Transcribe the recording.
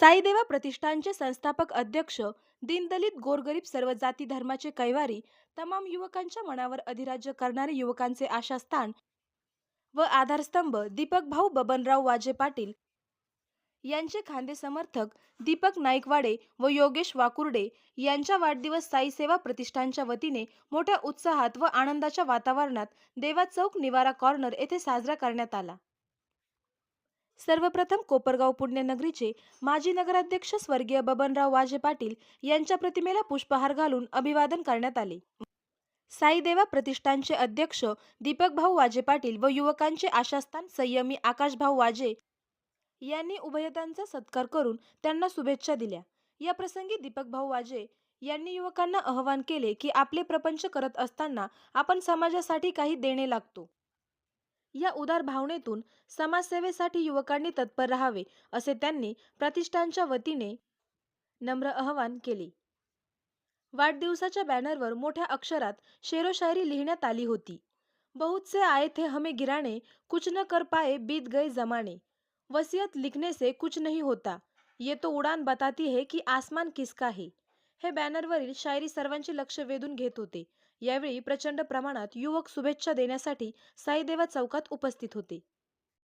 साईदेवा प्रतिष्ठानचे संस्थापक अध्यक्ष दीनदलित गोरगरीब सर्व जाती धर्माचे कैवारी तमाम युवकांच्या मनावर अधिराज्य करणारे युवकांचे आशास्थान व आधारस्तंभ दीपक भाऊ बबनराव वाजे पाटील यांचे खांदे समर्थक दीपक नाईकवाडे व योगेश वाकुर्डे यांच्या वाढदिवस साई सेवा प्रतिष्ठानच्या वतीने मोठ्या उत्साहात व आनंदाच्या वातावरणात देवा चौक निवारा कॉर्नर येथे साजरा करण्यात आला. सर्वप्रथम कोपरगाव पुण्यनगरीचे माजी नगराध्यक्ष स्वर्गीय बबनराव वाजे पाटील यांच्या प्रतिमेला पुष्पहार घालून अभिवादन करण्यात आले. साईदेवा प्रतिष्ठानचे अध्यक्ष दीपक भाऊ वाजे पाटील व युवकांचे आशास्थान संयमी आकाशभाऊ वाजे यांनी उभयतांचा सत्कार करून त्यांना शुभेच्छा दिल्या. या प्रसंगी दीपक भाऊ वाजे यांनी युवकांना आवाहन केले की आपले प्रपंच करत असताना आपण समाजासाठी काही देणे लागतो. या उदार भावनेतून समाजसेवेसाठी युवकांनी तत्पर राहावे असे त्यांनी प्रतिष्ठानच्या वतीने नम्र आवाहन केले. वाढदिवसाच्या बॅनरवर मोठ्या अक्षरात शेरोशायरी लिहिण्यात आली होती. बहुत से आए थे हमें गिराने कुछ न कर पाए बीत गए जमाने. वसीयत लिखने से कुछ नहीं होता. ये तो उडान बताती है की आसमान किसका है. हे बॅनरवरील शायरी सर्वांचे लक्ष वेधून घेत होते. यावेळी प्रचंड प्रमाणात युवक शुभेच्छा देण्यासाठी साईदेवा चौकात उपस्थित होते.